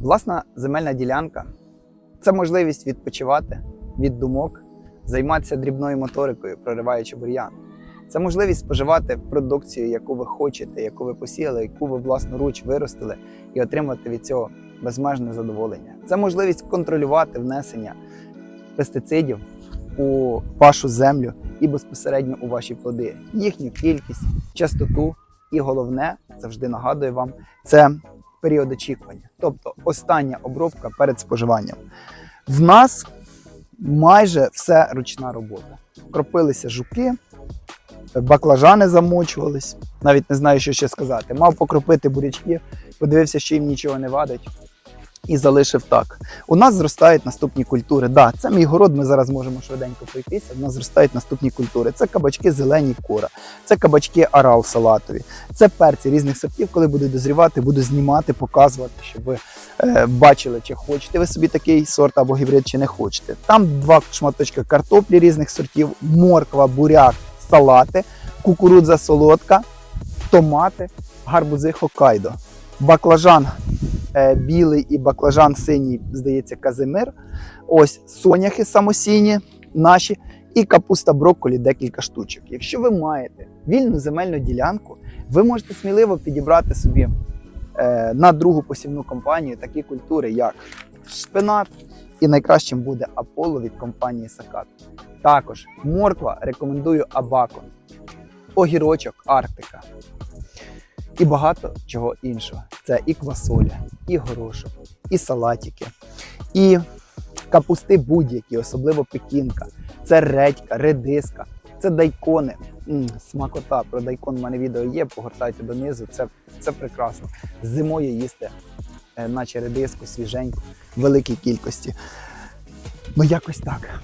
Власна земельна ділянка це можливість відпочивати від думок, займатися дрібною моторикою, прориваючи бур'ян. Це можливість споживати продукцію, яку ви хочете, яку ви посіяли, яку ви власноруч виростили, і отримати від цього безмежне задоволення. Це можливість контролювати внесення пестицидів у вашу землю і безпосередньо у ваші плоди, їхню кількість, частоту, і головне, завжди нагадую вам, це період очікування, тобто остання обробка перед споживанням. В нас майже все ручна робота. Кропилися жуки, баклажани замочувались. Навіть не знаю, що ще сказати. Мав покропити бурячки, подивився, що їм нічого не вадить. І залишив так. У нас зростають наступні культури. Да, це мій город, ми зараз можемо швиденько пройтися. У нас зростають наступні культури. Це кабачки зелені кора, це кабачки арал салатові, це перці різних сортів. Коли будуть дозрівати, буду знімати, показувати, щоб ви е, бачили, чи хочете ви собі такий сорт або гібрид, чи не хочете. Там два шматочка картоплі різних сортів, морква, буряк, салати, кукурудза солодка, томати, гарбузи Хоккайдо, баклажан білий і баклажан синій, здається, казимир. Ось соняхи самосійні наші і капуста брокколі декілька штучок. Якщо ви маєте вільну земельну ділянку, ви можете сміливо підібрати собі е, на другу посівну компанію такі культури, як шпинат, і найкращим буде Аполло від компанії Сакат. Також морква рекомендую Абакон, огірочок Арктика і багато чого іншого. Це і квасоля, і горошок, і салатики, і капусти будь-які, особливо пекінка. Це редька, редиска, це дайкони. М, смакота. Про дайкон в мене відео є, погортайте донизу. Це, це прекрасно. Зимою їсти, е, наче редиску, свіженьку, в великій кількості. Ну, якось так.